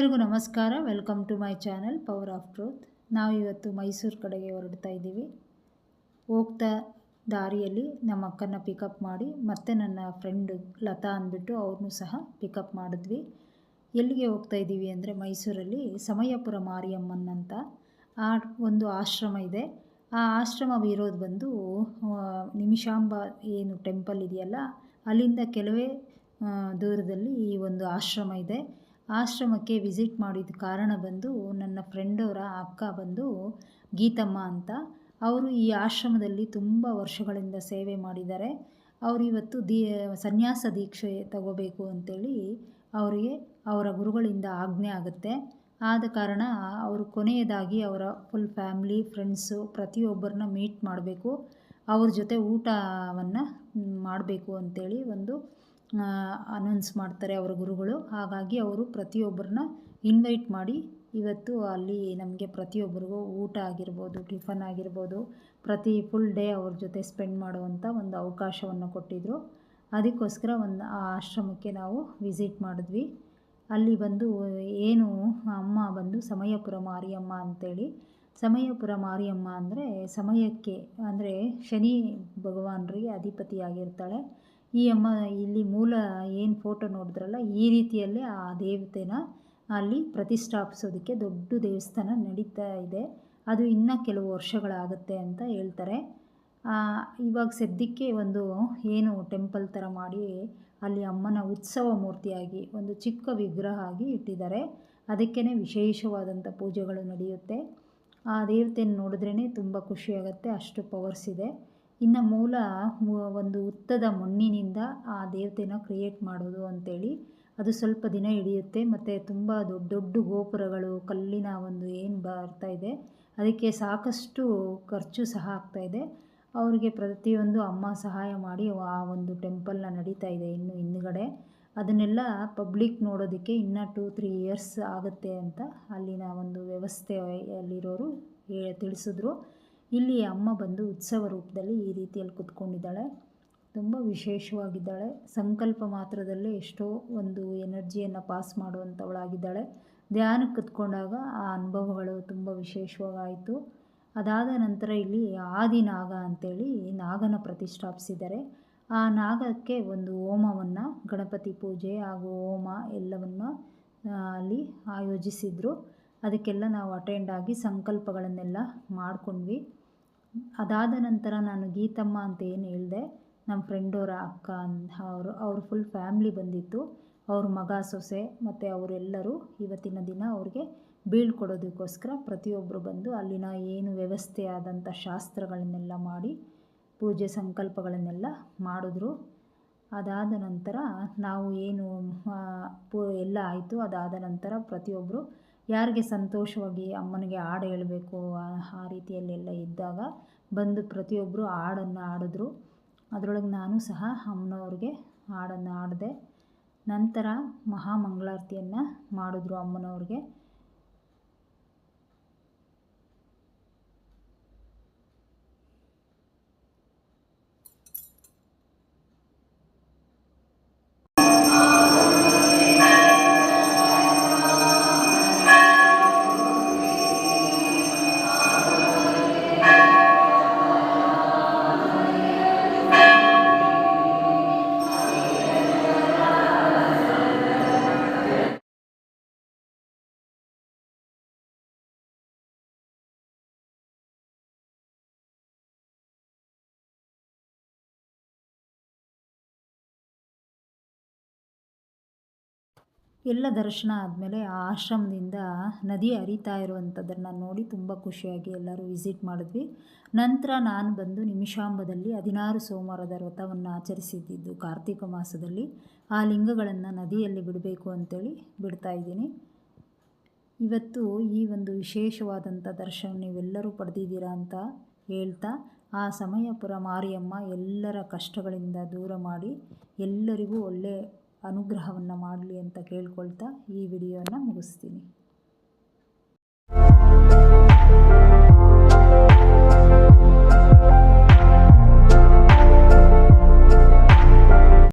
ಎಲ್ಲರಿಗೂ ನಮಸ್ಕಾರ. Welcome to my channel power of truth. ನಾವು ಇವತ್ತು ಮೈಸೂರು ಕಡೆಗೆ ಹೊರಡ್ತಾ ಇದ್ದೀವಿ. ಹೋಗ್ತಾ ದಾರಿಯಲ್ಲಿ ನಮ್ಮ ಅಕ್ಕನ ಪಿಕಪ್ ಮಾಡಿ, ಮತ್ತೆ ನನ್ನ ಫ್ರೆಂಡ್ ಲತಾ ಅಂದ್ಬಿಟ್ಟು ಅವ್ರನ್ನೂ ಸಹ ಪಿಕಪ್ ಮಾಡಿದ್ವಿ. ಎಲ್ಲಿಗೆ ಹೋಗ್ತಾ ಇದ್ದೀವಿ ಅಂದರೆ ಮೈಸೂರಲ್ಲಿ ಸಮಯಪುರ ಮಾರಿಯಮ್ಮನ್ ಅಂತ ಆ ಒಂದು ಆಶ್ರಮ ಇದೆ. ಆ ಆಶ್ರಮ ಇರೋದು ಬಂದು ನಿಮಿಷಾಂಬ ಏನು ಟೆಂಪಲ್ ಇದೆಯಲ್ಲ, ಅಲ್ಲಿಂದ ಕೆಲವೇ ದೂರದಲ್ಲಿ ಈ ಒಂದು ಆಶ್ರಮ ಇದೆ. ಆಶ್ರಮಕ್ಕೆ ವಿಸಿಟ್ ಮಾಡಿದ ಕಾರಣ ಬಂದು ನನ್ನ ಫ್ರೆಂಡವರ ಅಕ್ಕ ಬಂದು, ಗೀತಮ್ಮ ಅಂತ, ಅವರು ಈ ಆಶ್ರಮದಲ್ಲಿ ತುಂಬ ವರ್ಷಗಳಿಂದ ಸೇವೆ ಮಾಡಿದ್ದಾರೆ. ಅವರು ಇವತ್ತು ದೀ, ಸನ್ಯಾಸ ದೀಕ್ಷೆ ತಗೋಬೇಕು ಅಂತೇಳಿ ಅವರಿಗೆ, ಅವರ ಗುರುಗಳಿಂದ ಆಜ್ಞೆ ಆಗುತ್ತೆ. ಆದ ಕಾರಣ ಅವರು ಕೊನೆಯದಾಗಿ ಅವರ ಫುಲ್ ಫ್ಯಾಮ್ಲಿ ಫ್ರೆಂಡ್ಸು ಪ್ರತಿಯೊಬ್ಬರನ್ನ ಮೀಟ್ ಮಾಡಬೇಕು. ಅವ್ರ ಜೊತೆ ಊಟವನ್ನು ಮಾಡಬೇಕು ಅಂತೇಳಿ ಒಂದು ಅನೌನ್ಸ್ ಮಾಡ್ತಾರೆ ಅವರ ಗುರುಗಳು. ಹಾಗಾಗಿ ಅವರು ಪ್ರತಿಯೊಬ್ಬರನ್ನ ಇನ್ವೈಟ್ ಮಾಡಿ ಇವತ್ತು ಅಲ್ಲಿ ನಮಗೆ ಪ್ರತಿಯೊಬ್ಬರಿಗೂ ಊಟ ಆಗಿರ್ಬೋದು ಟಿಫನ್ ಆಗಿರ್ಬೋದು, ಪ್ರತಿ ಫುಲ್ ಡೇ ಅವ್ರ ಜೊತೆ ಸ್ಪೆಂಡ್ ಮಾಡುವಂಥ ಒಂದು ಅವಕಾಶವನ್ನು ಕೊಟ್ಟಿದ್ದರು ಅದಕ್ಕೋಸ್ಕರ ಒಂದು ಆ ಆಶ್ರಮಕ್ಕೆ ನಾವು ವಿಸಿಟ್ ಮಾಡಿದ್ವಿ. ಅಲ್ಲಿ ಬಂದು ಏನು ಅಮ್ಮ ಬಂದು ಸಮಯಪುರ ಮಾರಿಯಮ್ಮ ಅಂತೇಳಿ. ಸಮಯಪುರ ಮಾರಿಯಮ್ಮ ಅಂದರೆ ಸಮಯಕ್ಕೆ ಅಂದರೆ ಶನಿ ಭಗವಾನರಿಗೆ ಅಧಿಪತಿಯಾಗಿರ್ತಾಳೆ. ಈ ಅಮ್ಮ ಇಲ್ಲಿ ಮೂಲ ಏನು ಫೋಟೋ ನೋಡಿದ್ರಲ್ಲ, ಈ ರೀತಿಯಲ್ಲೇ ಆ ದೇವತೆನ ಅಲ್ಲಿ ಪ್ರತಿಷ್ಠಾಪಿಸೋದಕ್ಕೆ ದೊಡ್ಡ ದೇವಸ್ಥಾನ ನಡೀತಾ ಇದೆ. ಅದು ಇನ್ನೂ ಕೆಲವು ವರ್ಷಗಳಾಗುತ್ತೆ ಅಂತ ಹೇಳ್ತಾರೆ. ಇವಾಗ ಸದ್ಯಕ್ಕೆ ಒಂದು ಏನು ಟೆಂಪಲ್ ಥರ ಮಾಡಿ ಅಲ್ಲಿ ಅಮ್ಮನ ಉತ್ಸವ ಮೂರ್ತಿಯಾಗಿ ಒಂದು ಚಿಕ್ಕ ವಿಗ್ರಹ ಆಗಿ ಇಟ್ಟಿದ್ದಾರೆ. ಅದಕ್ಕೇ ವಿಶೇಷವಾದಂಥ ಪೂಜೆಗಳು ನಡೆಯುತ್ತೆ. ಆ ದೇವತೆಯನ್ನು ನೋಡಿದ್ರೇ ತುಂಬ ಖುಷಿಯಾಗುತ್ತೆ ಅಷ್ಟು ಪವರ್ಸ್ ಇದೆ. ಇನ್ನು ಮೂಲ ಒಂದು ಉತ್ತದ ಮಣ್ಣಿನಿಂದ ಆ ದೇವತೆನ ಕ್ರಿಯೇಟ್ ಮಾಡೋದು ಅಂಥೇಳಿ ಅದು ಸ್ವಲ್ಪ ದಿನ ಹಿಡಿಯುತ್ತೆ. ಮತ್ತು ತುಂಬ ದೊಡ್ಡ ದೊಡ್ಡ ಗೋಪುರಗಳು, ಕಲ್ಲಿನ ಒಂದು ಏನು ಬರ್ತಾ ಇದೆ, ಅದಕ್ಕೆ ಸಾಕಷ್ಟು ಖರ್ಚು ಸಹ ಆಗ್ತಾ ಇದೆ. ಅವರಿಗೆ ಪ್ರತಿಯೊಂದು ಅಮ್ಮ ಸಹಾಯ ಮಾಡಿ ಆ ಒಂದು ಟೆಂಪಲ್ನ ನಡೀತಾ ಇದೆ ಇನ್ನು ಹಿಂದುಗಡೆ. ಅದನ್ನೆಲ್ಲ ಪಬ್ಲಿಕ್ ನೋಡೋದಕ್ಕೆ ಇನ್ನೂ ಟೂ ತ್ರೀ ಇಯರ್ಸ್ ಆಗುತ್ತೆ ಅಂತ ಅಲ್ಲಿನ ಒಂದು ವ್ಯವಸ್ಥೆ ಅಲ್ಲಿರೋರು ತಿಳಿಸಿದ್ರು. ಇಲ್ಲಿ ಅಮ್ಮ ಬಂದು ಉತ್ಸವ ರೂಪದಲ್ಲಿ ಈ ರೀತಿಯಲ್ಲಿ ಕುತ್ಕೊಂಡಿದ್ದಾಳೆ. ತುಂಬ ವಿಶೇಷವಾಗಿದ್ದಾಳೆ. ಸಂಕಲ್ಪ ಮಾತ್ರದಲ್ಲೇ ಎಷ್ಟೋ ಒಂದು ಎನರ್ಜಿಯನ್ನು ಪಾಸ್ ಮಾಡುವಂಥವಳಾಗಿದ್ದಾಳೆ ಧ್ಯಾನಕ್ಕೆ ಕುತ್ಕೊಂಡಾಗ ಆ ಅನುಭವಗಳು ತುಂಬ ವಿಶೇಷವಾಗಾಯಿತು ಅದಾದ ನಂತರ ಇಲ್ಲಿ ಆದಿನಾಗ ಅಂತೇಳಿ ನಾಗನ ಪ್ರತಿಷ್ಠಾಪಿಸಿದ್ದಾರೆ. ಆ ನಾಗಕ್ಕೆ ಒಂದು ಹೋಮವನ್ನು, ಗಣಪತಿ ಪೂಜೆ ಹಾಗೂ ಹೋಮ ಎಲ್ಲವನ್ನು ಅಲ್ಲಿ ಆಯೋಜಿಸಿದರು. ಅದಕ್ಕೆಲ್ಲ ನಾವು ಅಟೆಂಡ್ ಆಗಿ ಸಂಕಲ್ಪಗಳನ್ನೆಲ್ಲ ಮಾಡಿಕೊಂಡ್ವಿ. ಅದಾದ ನಂತರ ನಾನು ಗೀತಮ್ಮ ಅಂತ ಏನು ಹೇಳಿದೆ ನಮ್ಮ ಫ್ರೆಂಡವರ ಅಕ್ಕ, ಅವರು, ಅವ್ರ ಫುಲ್ ಫ್ಯಾಮ್ಲಿ ಬಂದಿತ್ತು. ಅವ್ರ ಮಗ ಸೊಸೆ, ಮತ್ತು ಅವರೆಲ್ಲರೂ ಇವತ್ತಿನ ದಿನ ಅವ್ರಿಗೆ ಬೀಳ್ಕೊಡೋದಕ್ಕೋಸ್ಕರ ಪ್ರತಿಯೊಬ್ಬರು ಬಂದು ಅಲ್ಲಿನ ಏನು ವ್ಯವಸ್ಥೆ ಆದಂಥ ಶಾಸ್ತ್ರಗಳನ್ನೆಲ್ಲ ಮಾಡಿ, ಪೂಜೆ ಸಂಕಲ್ಪಗಳನ್ನೆಲ್ಲ ಮಾಡಿದ್ರು. ಅದಾದ ನಂತರ ನಾವು ಏನು ಪೂ, ಎಲ್ಲ ಆಯಿತು. ಅದಾದ ನಂತರ ಪ್ರತಿಯೊಬ್ಬರು ಯಾರಿಗೆ ಸಂತೋಷವಾಗಿ ಅಮ್ಮನಿಗೆ ಹಾಡು ಹೇಳಬೇಕು, ಆ ರೀತಿಯಲ್ಲೆಲ್ಲ ಇದ್ದಾಗ ಬಂದು ಪ್ರತಿಯೊಬ್ಬರು ಹಾಡನ್ನು ಹಾಡಿದ್ರು. ಅದರೊಳಗೆ ನಾನು ಸಹ ಅಮ್ಮನವ್ರಿಗೆ ಹಾಡನ್ನು ಹಾಡಿದೆ, ನಂತರ ಮಹಾಮಂಗಳಾರತಿಯನ್ನು ಮಾಡಿದ್ರು ಅಮ್ಮನವ್ರಿಗೆ. ಎಲ್ಲ ದರ್ಶನ ಆದಮೇಲೆ ಆ ಆಶ್ರಮದಿಂದ ನದಿ ಹರಿತಾ ಇರುವಂಥದ್ದನ್ನು ನೋಡಿ ತುಂಬ ಖುಷಿಯಾಗಿ ಎಲ್ಲರೂ ವಿಸಿಟ್ ಮಾಡಿದ್ವಿ. ನಂತರ ನಾನು ಬಂದು ನಿಮಿಷಾಂಬದಲ್ಲಿ ಹದಿನಾರು ಸೋಮವಾರದ ವ್ರತವನ್ನು ಆಚರಿಸಿದ್ದು ಕಾರ್ತಿಕ ಮಾಸದಲ್ಲಿ. ಆ ಲಿಂಗಗಳನ್ನು ನದಿಯಲ್ಲಿ ಬಿಡಬೇಕು ಅಂತೇಳಿ ಬಿಡ್ತಾ ಇದ್ದೀನಿ. ಇವತ್ತು ಈ ಒಂದು ವಿಶೇಷವಾದಂಥ ದರ್ಶನ ನೀವೆಲ್ಲರೂ ಪಡೆದಿದ್ದೀರಾ ಅಂತ ಹೇಳ್ತಾ, ಆ ಸಮಯಪುರ ಮಾರಿಯಮ್ಮ ಎಲ್ಲರ ಕಷ್ಟಗಳಿಂದ ದೂರ ಮಾಡಿ ಎಲ್ಲರಿಗೂ ಒಳ್ಳೆಯ ಅನುಗ್ರಹವನ್ನು ಮಾಡಲಿ ಅಂತ ಕೇಳ್ಕೊಳ್ತಾ ಈ ವಿಡಿಯೋನ ಮುಗಿಸ್ತೀನಿ.